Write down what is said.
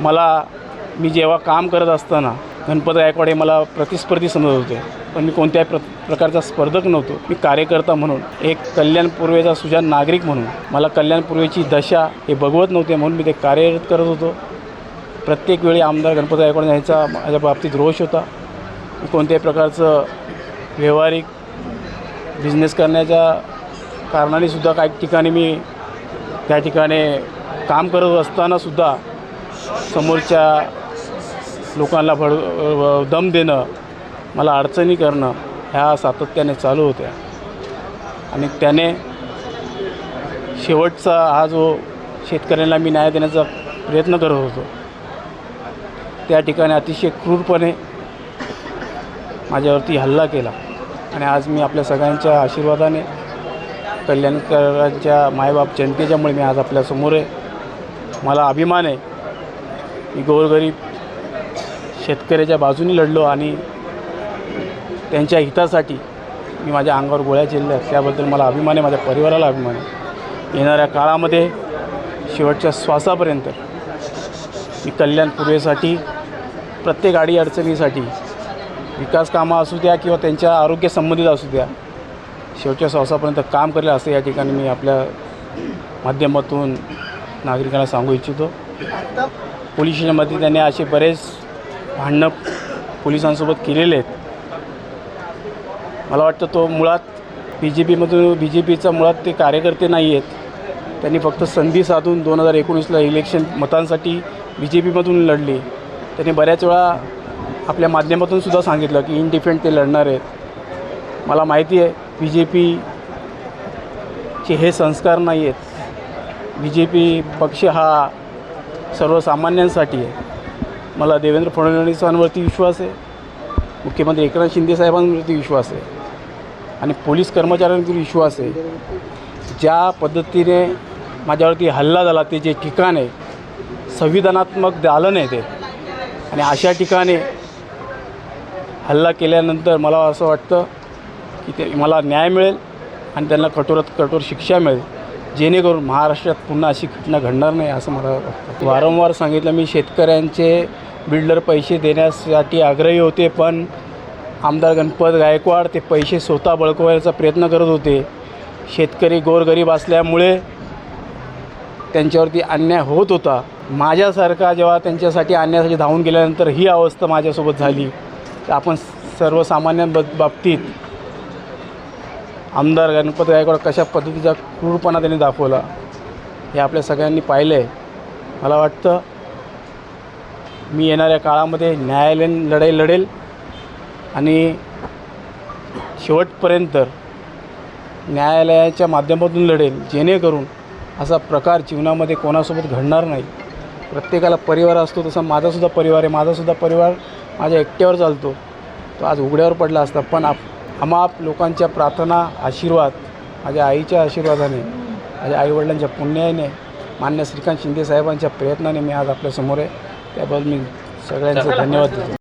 मला मी जेव्हा काम करत असताना गणपत गायकवाड हे मला प्रतिस्पर्धी समजत होते. पण मी कोणत्याही प्र प्रकारचा स्पर्धक नव्हतो. मी कार्यकर्ता म्हणून एक कल्याण पूर्वेचा सुजान नागरिक म्हणून मला कल्याण पूर्वेची दशा हे बघवत नव्हते म्हणून मी ते कार्यरत करत होतो. प्रत्येक वेळी आमदार गणपत गायकवाड यांचा माझ्या बाबतीत रोष होता. मी कोणत्याही प्रकारचं व्यावहारिक बिझनेस करण्याच्या कारणाने सुद्धा काही ठिकाणी मी त्या ठिकाणी काम करत असतानासुद्धा समोरच्या लोकांना भड दम देणं मला अडचणी करणं ह्या सातत्याने चालू होत्या. आणि त्याने शेवटचा हा जो शेतकऱ्यांना मी न्याय देण्याचा प्रयत्न करत होतो त्या ठिकाणी अतिशय क्रूरपणे माझ्यावरती हल्ला केला. आणि आज मी आपल्या सगळ्यांच्या आशीर्वादाने कल्याणकरांच्या मायबाप जनतेच्यामुळे मी आज आपल्यासमोर आहे. मला अभिमान आहे मी गोरगरीब शेतकऱ्याच्या बाजूने लढलो आणि त्यांच्या हितासाठी मी माझ्या अंगावर गोळ्या चिरल्या त्याबद्दल मला अभिमान आहे माझ्या परिवाराला अभिमान आहे. येणाऱ्या काळामध्ये शेवटच्या श्वासापर्यंत मी कल्याण पूर्वेसाठी प्रत्येक आडी अडचणीसाठी विकास कामं असू द्या किंवा त्यांच्या आरोग्य संबंधित असू द्या शेवटच्या श्वासापर्यंत काम करेल असं या ठिकाणी मी आपल्या माध्यमातून नागरिकांना सांगू इच्छितो. पोलीस स्टेशनमध्ये त्याने असे बरेच भांडणं पोलिसांसोबत केलेले आहेत. मला वाटतं तो मुळात बी जे पीमधून बी जे पीचा मुळात ते कार्यकर्ते नाही आहेत. त्यांनी फक्त संधी साधून दोन हजार एकोणीसला इलेक्शन मतांसाठी बी जे पीमधून लढली. त्यांनी बऱ्याच वेळा आपल्या माध्यमातून सुद्धा सांगितलं की इंडिफेंड ते लढणार आहेत. मला माहिती आहे बी जे पीचे हे संस्कार नाही आहेत बी जे पी पक्ष हा सर्वसामान्यांसाठी आहे. मला देवेंद्र फडणवीसांवरती विश्वास आहे. मुख्यमंत्री एकनाथ शिंदे साहेबांवरती विश्वास आहे. आणि पोलीस कर्मचाऱ्यांवरती विश्वास आहे. ज्या पद्धतीने माझ्यावरती हल्ला झाला ते जे ठिकाण आहे संविधानात्मक दालन आहे ते आणि अशा ठिकाणी हल्ला केल्यानंतर मला असं वाटतं की ते मला न्याय मिळेल आणि त्यांना कठोरात कठोर शिक्षा मिळेल. जेणेकरून महाराष्ट्रात पुन्हा अशी घटना घडणार नाही असं मला वाटतं. वारंवार सांगितलं मी शेतकऱ्यांचे बिल्डर पैसे देण्यासाठी आग्रही होते पण आमदार गणपत गायकवाड ते पैसे स्वतः बळकवायचा प्रयत्न करत होते. शेतकरी गोरगरीब असल्यामुळे त्यांच्यावरती अन्याय होत होता. माझ्यासारखा जेव्हा त्यांच्यासाठी अन्यायासाठी धावून गेल्यानंतर ही अवस्था माझ्यासोबत झाली. तर आपण सर्वसामान्यांब बाबतीत आमदार गणपत गायकवाड कशा पद्धतीचा क्रूरपणा त्यांनी दाखवला हे आपल्या सगळ्यांनी पाहिलं आहे मला वाटतं मी येणाऱ्या काळामध्ये न्यायालयीन लढाई लढेल आणि शेवटपर्यंत न्यायालयाच्या माध्यमातून लढेल जेणेकरून असा प्रकार जीवनामध्ये कोणासोबत घडणार नाही. प्रत्येकाला परिवार असतो तसा माझासुद्धा परिवार आहे. माझासुद्धा परिवार माझ्या एकट्यावर चालतो. तो आज उघड्यावर पडला असता पण आप आमाप लोकांच्या प्रार्थना आशीर्वाद माझ्या आईच्या आशीर्वादाने माझ्या आईवडिलांच्या पुण्याने मान्य श्रीकांत शिंदे साहेबांच्या प्रयत्नाने मी आज आपल्यासमोर आहे. त्याबद्दल मी सगळ्यांचे धन्यवाद देतो.